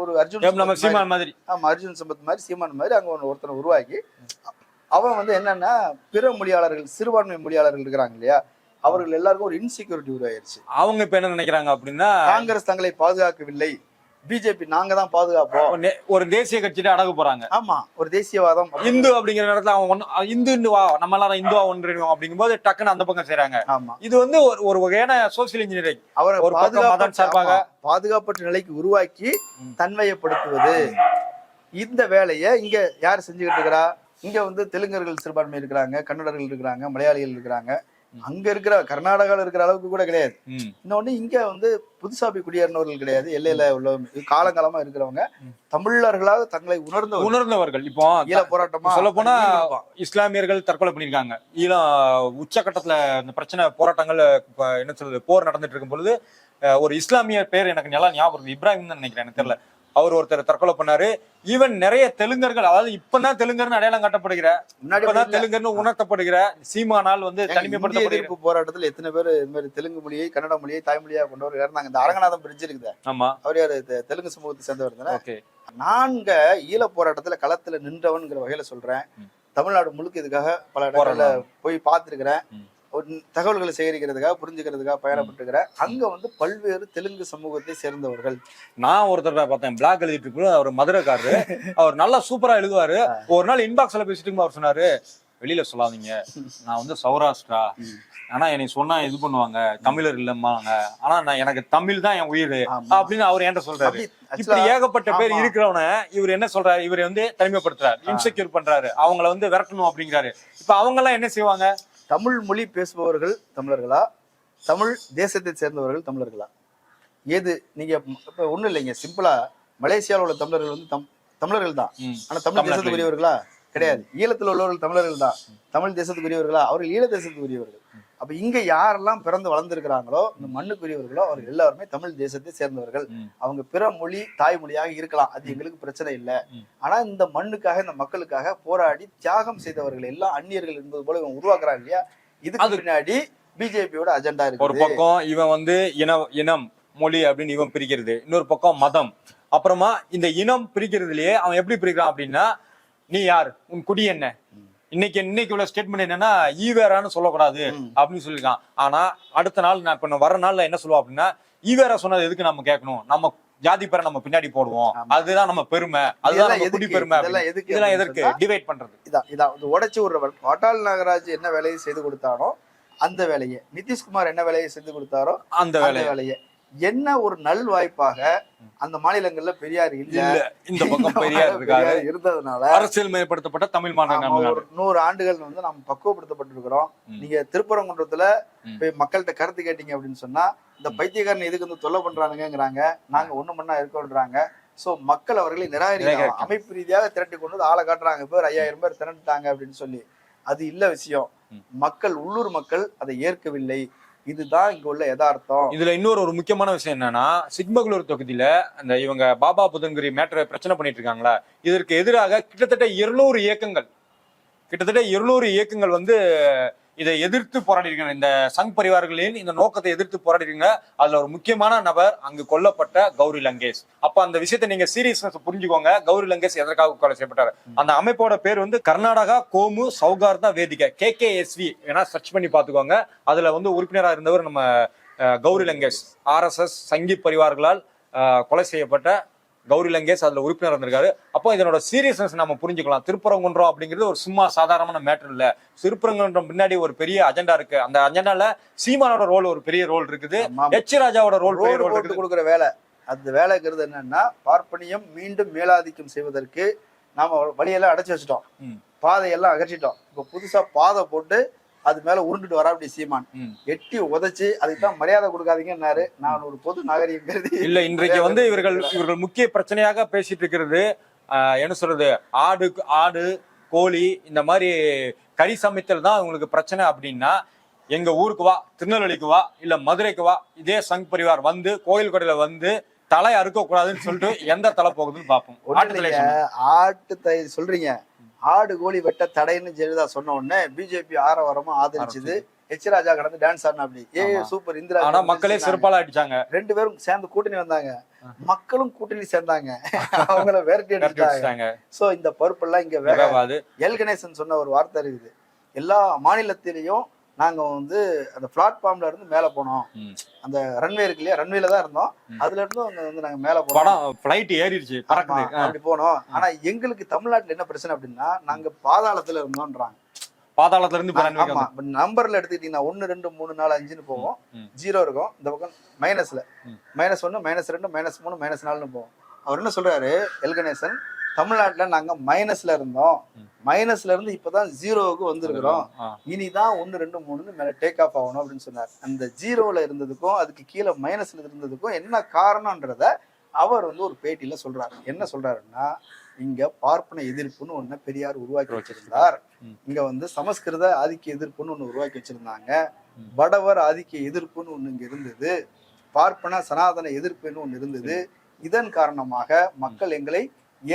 ஒரு அர்ஜுன் நம்ம சீமான் மாதிரி. ஆமா அர்ஜுன் சம்பத் மாதிரி சீமான் மாதிரி அங்க ஒன்னு ஒருத்தனை உருவாக்கி அவன் வந்து என்னன்னா பிற மொழியாளர்கள் சிறுபான்மை மொழியாளர்கள் இருக்கிறாங்க இல்லையா? அவர்கள் எல்லாருக்கும் ஒரு இன்செக்யூரிட்டி உருவாயிருச்சு. அவங்க இப்ப என்ன நினைக்கிறாங்க அப்படின்னா காங்கிரஸ் தங்களை பாதுகாக்கவில்லை. பிஜேபி நாங்க தான் பாதுகாப்போம். ஒரு தேசிய கட்சியில அடகு போறாங்க. ஆமா ஒரு தேசியவாதம் இந்து அப்படிங்கிற நேரத்துல அவன் அஹ் இந்து இந்துவா நம்ம எல்லாரும் இந்துவா ஒன்றிடுவோம் அப்படிங்கும்போது டக்குன்னு அந்த பக்கம் செய்றாங்க ஆமா. இது வந்து ஒரு ஒரு வகையான சோசியல் இன்ஜினியரிங் அவரை ஒரு பாதுகாப்பற்ற சார்பாக. பாதுகாப்பற்ற நிலைக்கு உருவாக்கி. தன்மையப்படுத்துவது. இந்த வேலையை இங்க யார் செஞ்சுக்கிட்டு இருக்கிறா? இங்க வந்து தெலுங்கர்கள் சிறுபான்மை இருக்கிறாங்க கன்னடர்கள் இருக்கிறாங்க மலையாளிகள் இருக்கிறாங்க. அங்க இருக்கிற கர்நாடகால இருக்கிற அளவுக்கு கூட கிடையாது. இன்னொன்னு இங்க வந்து புதுசா போய் குடியேறினவர்கள் கிடையாது. எல்லையில உள்ள காலங்காலமா இருக்கிறவங்க. தமிழர்களாக தங்களை உணர்ந்த உணர்ந்தவர்கள். இப்போ ஈழ போராட்டமா? சொல்ல போனா. இஸ்லாமியர்கள் தற்கொலை பண்ணிருக்காங்க ஈழம் உச்சகட்டத்துல இந்த பிரச்சனை போராட்டங்கள் என்ன சொல்றது போர் நடந்துட்டு இருக்கும் பொழுது ஒரு இஸ்லாமிய பேர் எனக்கு நல்லா ஞாபகம் இப்ராஹிம் தான் நினைக்கிறேன் எனக்கு தெரியல. அவர் ஒருத்தர் தற்கொலை பண்ணாரு. ஈவன் நிறைய தெலுங்கர்கள் அதாவது இப்பதான் தெலுங்கர்னு அடையாளம் காட்டப்படுகிற முன்னாடி இப்பதான். தெலுங்கர்னு உணர்த்தப்படுகிற சீமானால் வந்து தனிமைப்படுத்தப்படுகிற எதிர்ப்பு போராட்டத்துல எத்தனை பேர் இந்த மாதிரி தெலுங்கு மொழியை கன்னட மொழியை தாய்மொழியா கொண்டவர் இறந்தாங்க. இந்த அரங்கநாதம் பிரிட்ஜ் இருக்குது. ஆமா. அவர் யாரு? தெலுங்கு சமூகத்தை சேர்ந்தவர் தானே நான்க ஈழ போராட்டத்துல களத்துல நின்றவன்ங்கிற வகையில சொல்றேன். தமிழ்நாடு முழுக்க இதுக்காக பல இடங்கள்ல போய் பார்த்திருக்கிறேன். தகவல்களை சேகரிக்கிறதுக்காக புரிஞ்சுக்கிறதுக்காக பயணப்பட்டிருக்கிறேன் அங்க வந்து பல்வேறு தெலுங்கு சமூகத்தை சேர்ந்தவர்கள். நான் ஒருத்தர் பார்த்தேன் பிளாக் எழுதிட்டு இருக்கும் அவர் மதுரைக்காரரு. அவர் நல்லா சூப்பரா எழுதுவாரு. ஒரு நாள் இன்பாக்ஸ்ல பேசிட்டு அவர் சொன்னாரு வெளியில சொல்லாதீங்க. நான் வந்து சௌராஷ்டிரா. ஆனா என்னை சொன்னா இது பண்ணுவாங்க. தமிழர் இல்லம்மாங்க ஆனா நான் எனக்கு தமிழ் தான் என் உயிர். அப்படின்னு அவர் என்கிட்ட சொல்றாரு. இப்படி ஏகப்பட்ட பேர். இருக்கிறவன இவர் என்ன சொல்றாரு? இவர் வந்து தனிமைப்படுத்துறாரு இன்செக்யூர் பண்றாரு. அவங்கள வந்து விரட்டணும் அப்படிங்கிறாரு. இப்ப அவங்க எல்லாம் என்ன செய்வாங்க? தமிழ் மொழி பேசுபவர்கள் தமிழர்களா? தமிழ் தேசத்தை சேர்ந்தவர்கள் தமிழர்களா? எது நீங்க இப்ப ஒண்ணும் இல்லைங்க. சிம்பிளா மலேசியாவில் உள்ள தமிழர்கள் வந்து தம் தமிழர்கள் தான். ஆனா தமிழ் தேசத்துக்குரியவர்களா? கிடையாது. ஈழத்தில் உள்ளவர்கள் தமிழர்கள் தான். தமிழ் தேசத்துக்குரியவர்களா? அவர்கள் ஈழ தேசத்துக்குரியவர்கள். அப்ப இங்க யாரெல்லாம் பிறந்து வளர்ந்திருக்கிறாங்களோ இந்த மண்ணுக்குரியவர்களோ அவர்கள் எல்லாருமே தமிழ் தேசத்தை சேர்ந்தவர்கள். அவங்க பிற மொழி தாய்மொழியாக இருக்கலாம். அது எங்களுக்கு பிரச்சனை இல்லை. ஆனா இந்த மண்ணுக்காக இந்த மக்களுக்காக போராடி தியாகம் செய்தவர்கள் எல்லாம் அந்நியர்கள் என்பது போல இவன் உருவாக்குறாங்க இல்லையா? இதுக்கு பின்னாடி பிஜேபியோட அஜெண்டா ஒரு இருக்கு பக்கம் இவன் வந்து இன இனம் மொழி அப்படின்னு இவன் பிரிக்கிறது. இன்னொரு பக்கம் மதம். அப்புறமா இந்த இனம் பிரிக்கிறதுலயே அவன் எப்படி பிரிக்கிறான் அப்படின்னா நீ யார்? உன் குடி என்ன? இன்னைக்கு இன்னைக்கு உள்ள ஸ்டேட்மெண்ட் என்னன்னா ஈவேரான்னு சொல்லக்கூடாது. அப்படின்னு சொல்லியிருக்கான். ஆனா அடுத்த நாள் நான் இப்ப வர நாள்ல என்ன சொல்லுவோம் அப்படின்னா ஈவேரா சொன்னது எதுக்கு நம்ம கேட்கணும்? நம்ம ஜாதி பேரை நம்ம பின்னாடி போடுவோம். அதுதான் நம்ம பெருமை. அதுதான் குடி? பெருமை. எதுக்கு இதெல்லாம் எதற்கு? டிவைட் பண்றது. இதான் இதான். இது உடைச்சு விடுறவன் வாட்டாள் நாகராஜ் என்ன வேலையை செய்து கொடுத்தானோ அந்த வேலையை. நிதிஷ்குமார் என்ன வேலையை செய்து கொடுத்தாரோ அந்த அந்த வேலை வேலையை. என்ன ஒரு நல் வாய்ப்பாக அந்த மாநிலங்கள்ல பெரியார் இல்ல. இந்த பக்கம் பெரியார் இருக்காரு. இருந்ததுனால அரசியல் மேம்படுத்தப்பட்ட தமிழ் மாநில நாம ஒரு நூறு ஆண்டுகள் வந்து நம்ம பக்குவப்படுத்தப்பட்டிருக்கிறோம். நீங்க திருப்பரங்குன்றத்துல. போய் மக்கள்கிட்ட கருத்து கேட்டீங்க அப்படின்னு சொன்னா இந்த பைத்தியக்காரன் எதுக்கு வந்து தொல்லை பண்றானுங்கிறாங்க நாங்க ஒண்ணு மண்ணா இருக்கோன்றாங்க. சோ மக்கள் அவர்களை நிராகரிக்கிறாங்க. அமைப்பு ரீதியாக திரட்டி கொண்டு வந்து ஆளை காட்டுறாங்க. பேர் ஐயாயிரம் பேர் திரண்டுட்டாங்க அப்படின்னு சொல்லி. அது இல்ல விஷயம். மக்கள் உள்ளூர் மக்கள் அதை ஏற்கவில்லை. இதுதான் இங்க உள்ள யதார்த்தம். இதுல இன்னொரு ஒரு முக்கியமான விஷயம் என்னன்னா சிக்மகளூர் தொகுதியில அந்த இவங்க பாபா புதன்கிரி மேட்டரை பிரச்சனை பண்ணிட்டு இருக்காங்களா இதற்கு எதிராக கிட்டத்தட்ட இருநூறு இயக்கங்கள் கிட்டத்தட்ட இருநூறு இயக்கங்கள் வந்து இதை எதிர்த்து போராடிருக்காங்க இந்த சங் பரிவார்களின் இந்த நோக்கத்தை எதிர்த்து போராடிருக்காங்க அதுல ஒரு முக்கியமான நபர் அங்கு கொல்லப்பட்ட கௌரி லங்கேஷ். அப்ப அந்த விஷயத்தை நீங்க சீரியஸ்னஸ் புரிஞ்சுக்கோங்க. கௌரி லங்கேஷ் எதற்காக கொலை செய்யப்பட்டார்? அந்த அமைப்போட பேர் வந்து கர்நாடகா கோமு சௌகார்தா வேதிகை கேகேஎஸ்வி ஏன்னா சர்ச் பண்ணி பாத்துக்கோங்க அதுல வந்து உறுப்பினராக இருந்தவர் நம்ம கௌரி லங்கேஷ். ஆர்எஸ்எஸ் சங்கி பரிவார்களால் கொலை செய்யப்பட்ட கௌரி லங்கேஷ் அதுல உறுப்பினர் இருந்திருக்காரு. அப்போ இதனோட சீரியஸ்னஸ் நம்ம புரிஞ்சுக்கலாம். திருப்பரங்குன்றம் அப்படிங்கிறது ஒரு சும்மா சாதாரணமான மேட்டர் இல்ல. திருப்பரங்குன்றம் பின்னாடி ஒரு பெரிய அஜெண்டா இருக்கு. அந்த அஜெண்டால சீமானோட ரோல் ஒரு பெரிய ரோல் இருக்குது. எச் ராஜாவோட ரோல் பெரிய ரோல் கொடுக்குற வேலை. அந்த வேலைங்கிறது என்னன்னா பார்ப்பனியம் மீண்டும் மேலாதிக்கம் செய்வதற்கு நாம வழியெல்லாம் அடைச்சு வச்சுட்டோம். பாதையெல்லாம் அகற்றிட்டோம். இப்போ புதுசா பாதை போட்டு அது மேல உருண்டுட்டு வரா அப்படி சீமான். எட்டி உதைச்சு அதுக்கு தான் மரியாதை கொடுக்காதீங்கன்னாரு. நான் ஒரு பொது நாகரிகம் இல்ல இன்றைக்கு வந்து இவர்கள் இவர்கள் முக்கிய பிரச்சனையாக பேசிட்டு இருக்கிறது. என்ன சொல்றது? ஆடு ஆடு கோழி இந்த மாதிரி கறி சமைத்தல் தான் உங்களுக்கு பிரச்சனை அப்படின்னா எங்க ஊருக்கு வா திருநெல்வேலிக்கு வா இல்ல மதுரைக்கு வா இதே சங் பரிவார் வந்து கோயில் கொடையில வந்து தலை அறுக்க கூடாதுன்னு சொல்லிட்டு எந்த தலை போகுதுன்னு பார்ப்போம். ஆட்டு தலை சொல்றீங்க. ஆடு கோழி வெட்ட தடைன்னு ஜெயலலிதா சொன்ன உடனே பிஜேபி ஆரவாரமா ஆதரிச்சது. எச் ராஜா கடந்து டான்ஸ் ஆடினா அப்படி. ஏ. சூப்பர் இந்திரா ஆனா மக்களே சிறப்பால அடிச்சாங்க. ரெண்டு பேரும் சேர்ந்து கூட்டணி வந்தாங்க. மக்களும் கூட்டணி சேர்ந்தாங்க. அவங்கள விரட்டி அடிச்சாங்க சோ இந்த பருப்பெல்லாம் இங்க வேக வேகாது. எல் கணேசன் சொன்ன ஒரு வார்த்தை இருக்குது. எல்லா மாநிலத்திலையும் நாங்க வந்து அந்த பிளாட்ஃபார்ம்ல இருந்து மேல போனோம். அந்த ரன்வே இருக்கு இல்லையா? ரன்வேல தான் இருந்தோம். அதுல இருந்தும் அங்க வந்து நாங்க மேல போனோம். படம் பிளைட் ஏறிடுச்சு அப்படி போனோம். ஆனா எங்களுக்கு தமிழ்நாட்டுல என்ன பிரச்சனை அப்படின்னா நாங்க பாதாளத்துல இருந்தோம்ன்றாங்க பாதாளத்துல இருந்து ஆமா நம்பர்ல எடுத்துக்கிட்டீங்கன்னா ஒன்னு ரெண்டு மூணு நாலு அஞ்சுன்னு போவோம். ஜீரோ இருக்கும். இந்த பக்கம் மைனஸ்ல. மைனஸ் ஒன்னு மைனஸ் ரெண்டு மைனஸ் மூணு மைனஸ் நாலுன்னு போவோம். அவர் என்ன சொல்றாரு? எல் கணேசன் தமிழ்நாட்டுல நாங்க மைனஸ்ல இருந்தோம். மைனஸ்ல இருந்து இப்பதான் ஜீரோவுக்கு வந்திருக்கிறோம். இனிதான் ஒன்னு ரெண்டு மூணுன்னு மேல டேக் ஆஃப் ஆகணும் அப்படின்னு சொன்னார். அந்த ஜீரோல இருந்ததுக்கும் அதுக்கு கீழே மைனஸ்ல இருந்ததுக்கும் என்ன காரணம்ன்றத அவர் வந்து ஒரு பேட்டியில சொல்றாரு. என்ன சொல்றாருன்னா இங்க பார்ப்பன எதிர்ப்புன்னு ஒண்ணு பெரியார் உருவாக்கி வச்சிருந்தார். இங்க வந்து சமஸ்கிருத ஆதிக்க எதிர்ப்புன்னு ஒண்ணு உருவாக்கி வச்சிருந்தாங்க. வடவர் ஆதிக்க எதிர்ப்புன்னு ஒண்ணு இங்க இருந்தது. பார்ப்பன சனாதன எதிர்ப்புன்னு ஒண்ணு இருந்தது. இதன் காரணமாக மக்கள் எங்களை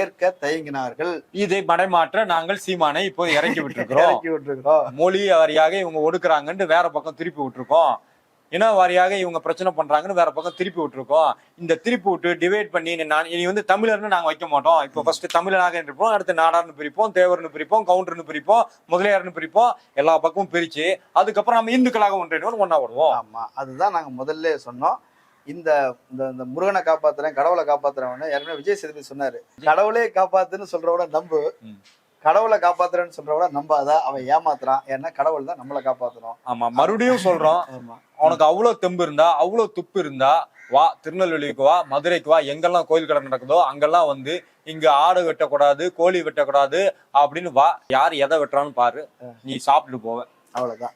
ஏற்க தயங்கினார்கள். இதை மடைமாற்ற நாங்கள் சீமானை இப்போ இறக்கி விட்டுருக்கிறோம். இறக்கி விட்டுருக்கிறோம். மொழி வாரியாக இவங்க ஒடுக்குறாங்கன்னு வேற பக்கம் திருப்பி விட்டுருக்கோம். இன வாரியாக இவங்க பிரச்சனை பண்றாங்கன்னு வேற பக்கம் திருப்பி விட்டுருக்கோம். இந்த திருப்பி விட்டு டிவைட் பண்ணி நான் இனி வந்து தமிழர்னு நாங்க வைக்க மாட்டோம். இப்போ ஃபர்ஸ்ட் தமிழனாக இருப்போம் அடுத்து நாடார்னு பிரிப்போம் தேவர்னு பிரிப்போம் கவுண்டர்னு பிரிப்போம் முதலியார்னு பிரிப்போம் எல்லா பக்கமும் பிரிச்சு அதுக்கப்புறம் நம்ம இந்துக்களாக ஒன்றிடுவோம் ஒன்னா வருவோம் ஆமா அதுதான் நாங்க முதல்ல சொன்னோம். இந்த இந்த முருகனை காப்பாத்துறேன் கடவுளை காப்பாத்துறவன ஏற்கனவே விஜய் சேதுபதி சொன்னாரு. கடவுளே காப்பாத்துன்னு சொல்றவட நம்பு. கடவுளை காப்பாத்துறேன்னு சொல்றவட நம்பாத அவன் ஏமாத்துறான். ஏன்னா கடவுள் தான் நம்மளை காப்பாத்தணும். ஆமா மறுபடியும் சொல்றோம். ஆமா. உனக்கு அவ்வளவு தெம்பு இருந்தா அவ்வளவு துப்பு இருந்தா வா திருநெல்வேலிக்கு வா மதுரைக்கு வா எங்கெல்லாம் கோயில் கடை நடக்குதோ அங்கெல்லாம் வந்து இங்க ஆடு வெட்டக்கூடாது கோழி வெட்டக்கூடாது அப்படின்னு வா. யார் எதை வெட்டுறான்னு பாரு. நீ சாப்பிட்டு போவ. அவ்வளவுதான்.